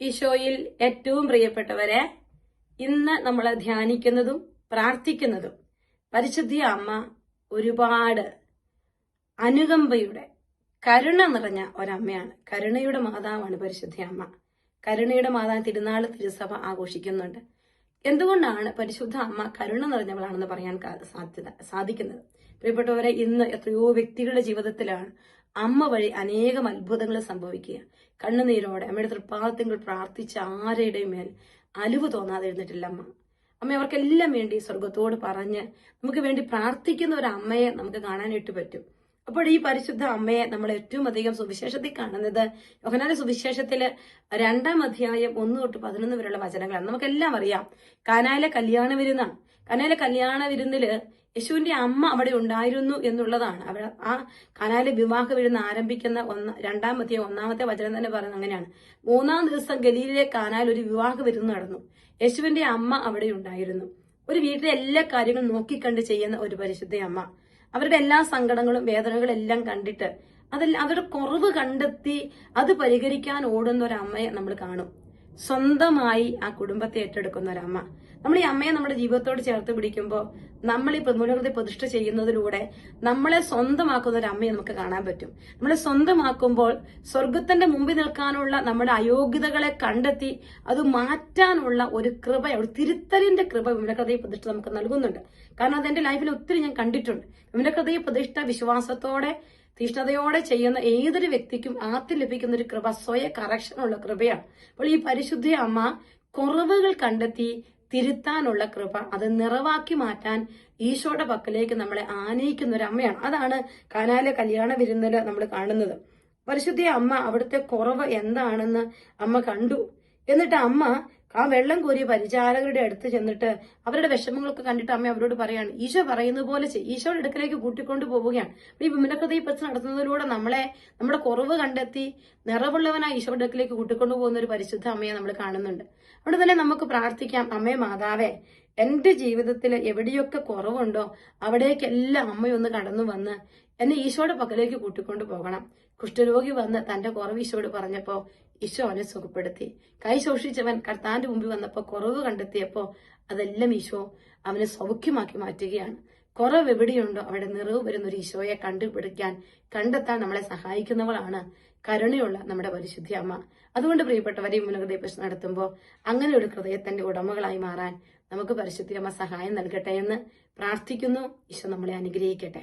ഈശോയിൽ ഏറ്റവും പ്രിയപ്പെട്ടവരെ ഇന്ന് നമ്മൾ ധ്യാനിക്കുന്നതും പ്രാർത്ഥിക്കുന്നതും പരിശുദ്ധി അമ്മ ഒരുപാട് അനുകമ്പയുടെ കരുണ നിറഞ്ഞ ഒരമ്മയാണ്. കരുണയുടെ മാതാവാണ് പരിശുദ്ധി അമ്മ. കരുണയുടെ മാതാവ് തിരുനാൾ തിരുസഭ ആഘോഷിക്കുന്നുണ്ട്. എന്തുകൊണ്ടാണ് പരിശുദ്ധ അമ്മ കരുണ നിറഞ്ഞവളാണെന്ന് പറയാൻ സാധ്യത സാധിക്കുന്നത്? പ്രിയപ്പെട്ടവരെ ഇന്ന് എത്രയോ വ്യക്തികളുടെ ജീവിതത്തിലാണ് അമ്മ വഴി അനേകം അത്ഭുതങ്ങൾ സംഭവിക്കുക കണ്ണുനീരോടെ അമ്മയുടെ തൃപ്പാദത്തിങ്കൾ പ്രാർത്ഥിച്ച ആരുടെയും മേൽ അലിവ് തോന്നാതെ എഴുന്നിട്ടില്ല അമ്മ. അമ്മ അവർക്കെല്ലാം വേണ്ടി സ്വർഗത്തോട് പറഞ്ഞ് നമുക്ക് വേണ്ടി പ്രാർത്ഥിക്കുന്ന ഒരു അമ്മയെ നമുക്ക് കാണാനായിട്ട് പറ്റും. അപ്പോൾ ഈ പരിശുദ്ധ അമ്മയെ നമ്മൾ ഏറ്റവും അധികം സുവിശേഷത്തിൽ കാണുന്നത് യോഹനാന സുവിശേഷത്തിൽ രണ്ടാം അധ്യായം ഒന്ന് തൊട്ട് പതിനൊന്ന് വരെയുള്ള വചനങ്ങളാണ്. നമുക്കെല്ലാം അറിയാം. കാനായിലെ കല്യാണ വിരുന്നാണ്. കാനായിലെ കല്യാണ വിരുന്നിൽ യേശുവിന്റെ അമ്മ അവിടെ ഉണ്ടായിരുന്നു എന്നുള്ളതാണ്. അവിടെ ആ കനാലെ വിവാഹ വിരുന്ന് ആരംഭിക്കുന്ന ഒന്ന് രണ്ടാം അധ്യായം ഒന്നാമത്തെ വചനം തന്നെ പറയുന്നത് അങ്ങനെയാണ്. മൂന്നാം ദിവസം ഗലീലിലെ കാനാൽ ഒരു വിവാഹ വിരുന്ന് നടന്നു. യേശുവിന്റെ അമ്മ അവിടെ ഉണ്ടായിരുന്നു. ഒരു വീട്ടിലെ എല്ലാ കാര്യങ്ങളും നോക്കിക്കണ്ട് ചെയ്യുന്ന ഒരു പരിശുദ്ധ അമ്മ. അവരുടെ എല്ലാ സങ്കടങ്ങളും വേദനകളും എല്ലാം കണ്ടിട്ട് അതെല്ലാം അവരുടെ കുറവ് കണ്ടെത്തി അത് പരിഹരിക്കാൻ ഓടുന്ന ഒരു അമ്മയെ നമ്മൾ കാണും. സ്വന്തമായി ആ കുടുംബത്തെ ഏറ്റെടുക്കുന്ന ഒരമ്മ നമ്മൾ ഈ അമ്മയെ നമ്മുടെ ജീവിതത്തോട് ചേർത്ത് പിടിക്കുമ്പോൾ നമ്മൾ ഈ പ്രതിമൂലകൃതി പ്രതിഷ്ഠ ചെയ്യുന്നതിലൂടെ നമ്മളെ സ്വന്തമാക്കുന്ന ഒരു അമ്മയെ നമുക്ക് കാണാൻ പറ്റും. നമ്മളെ സ്വന്തമാക്കുമ്പോൾ സ്വർഗത്തിന്റെ മുമ്പിൽ നിൽക്കാനുള്ള നമ്മുടെ അയോഗ്യതകളെ കണ്ടെത്തി അത് മാറ്റാനുള്ള ഒരു കൃപ ഒരു തിരുത്തലിന്റെ കൃപ വിമലകൃതയെ പ്രതിഷ്ഠ നമുക്ക് നൽകുന്നുണ്ട്. കാരണം അതെന്റെ ലൈഫിൽ ഒത്തിരി ഞാൻ കണ്ടിട്ടുണ്ട്. വിമലകൃതയെ പ്രതിഷ്ഠ വിശ്വാസത്തോടെ തീഷ്ണതയോടെ ചെയ്യുന്ന ഏതൊരു വ്യക്തിക്കും ആത്തി ലഭിക്കുന്ന ഒരു കൃപ സ്വയ കറക്ഷനുള്ള കൃപയാണ്. അപ്പോൾ ഈ പരിശുദ്ധ അമ്മ കുറവുകൾ കണ്ടെത്തി തിരുത്താനുള്ള കൃപ അത് നിറവാക്കി മാറ്റാൻ ഈശോയുടെ പക്കലേക്ക് നമ്മളെ ആനയിക്കുന്ന ഒരു അമ്മയാണ്. അതാണ് കാനാലെ കല്യാണ വിരുന്നിൽ നമ്മൾ കാണുന്നത്. പരിശുദ്ധി അമ്മ അവിടുത്തെ കുറവ് എന്താണെന്ന് അമ്മ കണ്ടു. എന്നിട്ട് അമ്മ ആ വെള്ളം കോരിയ പരിചാരകരുടെ അടുത്ത് ചെന്നിട്ട് അവരുടെ വിഷമങ്ങളൊക്കെ കണ്ടിട്ട് അമ്മ അവരോട് പറയാണ് ഈശോ പറയുന്ന പോലെ ഈശോയുടെ അടുക്കലേക്ക് കൂട്ടിക്കൊണ്ട് പോവുകയാണ്. ഈ വിമനപ്രതി പത്ത് നടത്തുന്നതിലൂടെ നമ്മളെ നമ്മുടെ കുറവ് കണ്ടെത്തി നിറവുള്ളവനായി ഈശോയുടെ അടുക്കലേക്ക് കൂട്ടിക്കൊണ്ടു പോകുന്ന ഒരു പരിശുദ്ധ അമ്മയെ നമ്മൾ കാണുന്നുണ്ട്. അവിടെ തന്നെ നമുക്ക് പ്രാർത്ഥിക്കാം അമ്മേ മാതാവേ എന്റെ ജീവിതത്തിൽ എവിടെയൊക്കെ കുറവുണ്ടോ അവിടേക്കെല്ലാം അമ്മയൊന്ന് കടന്നു വന്ന് എന്നെ ഈശോയുടെ പക്കലേക്ക് കൂട്ടിക്കൊണ്ടു പോകണം. കുഷ്ഠരോഗി വന്ന് തന്റെ കുറവ് ഈശോട് പറഞ്ഞപ്പോ ഈശോ അവനെ സുഖപ്പെടുത്തി. കൈ ശോഷിച്ചവൻ കർത്താന്റെ മുമ്പിൽ വന്നപ്പോ കുറവ് കണ്ടെത്തിയപ്പോ അതെല്ലാം ഈശോ അവനെ സൗഖ്യമാക്കി മാറ്റുകയാണ്. കുറവ് എവിടെയുണ്ടോ അവിടെ നിറവ് വരുന്ന ഒരു ഈശോയെ കണ്ടുപിടിക്കാൻ കണ്ടെത്താൻ നമ്മളെ സഹായിക്കുന്നവളാണ് കരുണയുള്ള നമ്മുടെ പരിശുദ്ധി അമ്മ. അതുകൊണ്ട് പ്രിയപ്പെട്ടവരെ ഈ മുനഹൃദയ പ്രശ്നം നടത്തുമ്പോൾ അങ്ങനെ ഒരു ഹൃദയത്തിന്റെ ഉടമകളായി മാറാൻ നമുക്ക് പരിശുദ്ധി അമ്മ സഹായം നൽകട്ടെ എന്ന് പ്രാർത്ഥിക്കുന്നു. ഈശോ നമ്മളെ അനുഗ്രഹിക്കട്ടെ.